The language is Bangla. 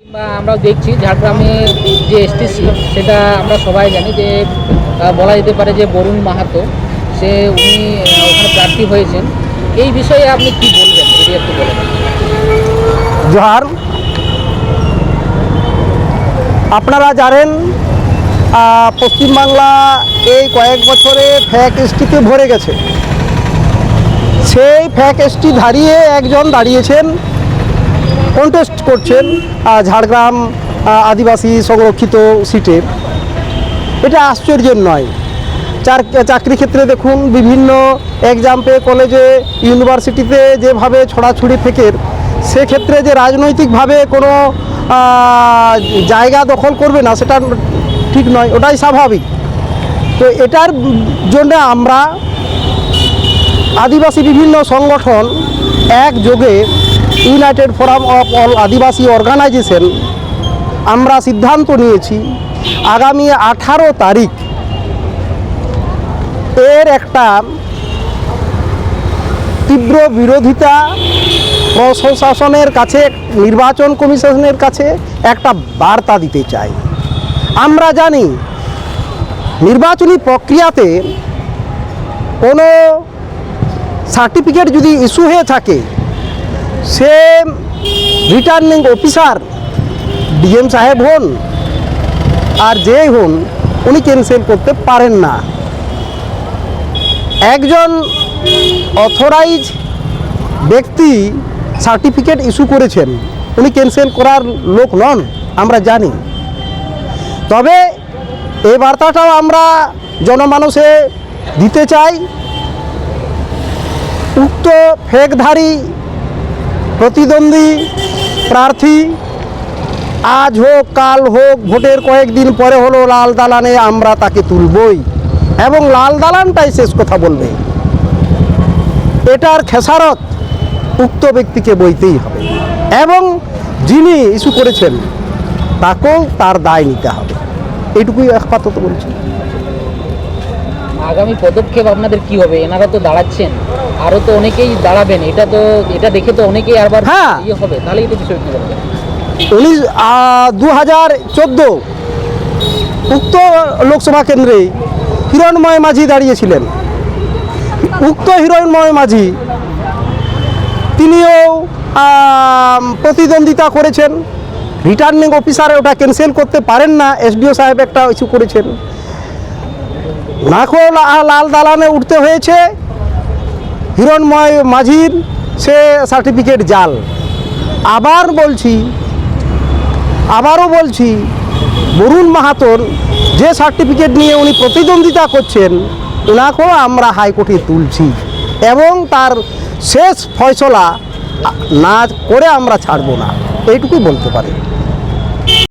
কিংবা আমরা দেখছি ঝাড়গ্রামে যে এসটি সেটা আমরা সবাই জানি যে বলা যেতে পারে যে বরুণ মাহাতো, সে উনি ওখানে প্রার্থী হয়েছেন। এই বিষয়ে আপনি কি বলবেন? যদি একটু বলেন। জোহার, আপনারা জানেন পশ্চিমবাংলা এই কয়েক বছরে ফ্যাক এসটিতে ভরে গেছে। সেই ফ্যাক এসটি ধারিয়ে একজন দাঁড়িয়েছেন কন্টেস্ট করছেন ঝাড়গ্রাম আদিবাসী সংরক্ষিত সিটে। এটা আশ্চর্যের নয়। চার, চাকরি ক্ষেত্রে দেখুন, বিভিন্ন এক্সাম্পে কলেজে ইউনিভার্সিটিতে যেভাবে ছড়াছড়ি ফেকের সেক্ষেত্রে যে রাজনৈতিকভাবে কোনো জায়গা দখল করবে না, সেটা ঠিক নয়, ওটাই স্বাভাবিক। তো এটার জন্য আমরা আদিবাসী বিভিন্ন সংগঠন একযোগে united forum of all Adivasi organisation, আমরা সিদ্ধান্ত নিয়েছি আগামী আঠারো তারিখ এর একটা তীব্র বিরোধিতা প্রশাসনের কাছে, নির্বাচন কমিশনের কাছে একটা বার্তা দিতে চাই। আমরা জানি নির্বাচনী প্রক্রিয়াতে কোনো সার্টিফিকেট যদি ইস্যু হয়ে থাকে সে রিটার্নিং অফিসার ডিএম সাহেব হন আর যেই হন, উনি ক্যান্সেল করতে পারেন না। একজন অথরাইজ ব্যক্তি সার্টিফিকেট ইস্যু করেছেন, উনি ক্যান্সেল করার লোক নন, আমরা জানি। তবে এই বার্তাটাও আমরা জনমানসে দিতে চাই। উক্ত ফেকধারী প্রতিদ্বন্দ্বী প্রার্থী আজ হোক, কাল হোক, ভোটের কয়েকদিন পরে হলো লাল দালানে আমরা তাকে তুলবই। এবং লাল দালানটাই শেষ কথা বলবে। এটার খেসারত উক্ত ব্যক্তিকে বইতেই হবে। এবং যিনি ইস্যু করেছেন, তাকেও তার দায় নিতে হবে। এটুকুই আপাতত বলছি। আগামী পদক্ষেপ আপনাদের কি হবে? এনারা তো দাঁড়াচ্ছেন। আরও তো অনেকেই দাঁড়াবেন এটা তো এটা দেখে তো অনেকেই আবার হ্যাঁ। ইয়ে হবে তাহলে এটা বিষয় কি বলবেন উনিশ দু হাজার চোদ্দ উক্ত লোকসভা কেন্দ্রে হিরণময় মাঝি দাঁড়িয়েছিলেন। উক্ত হিরণময় মাঝি তিনিও প্রতিদ্বন্দ্বিতা করেছেন। রিটার্নিং অফিসার ওটা ক্যান্সেল করতে পারেন না এসডিও সাহেব একটা ইস্যু করেছেন। নাখো লাল দালানে উঠতে হয়েছে। হিরণময় মাঝির সে সার্টিফিকেট জাল। আবার বলছি, আবারও বলছি, বরুণ মাহাতোর যে সার্টিফিকেট নিয়ে উনি প্রতিদ্বন্দ্বিতা করছেন ওনাকেও আমরা হাইকোর্টে তুলছি এবং তার শেষ ফয়সলা না করে আমরা ছাড়বো না। এইটুকুই বলতে পারি।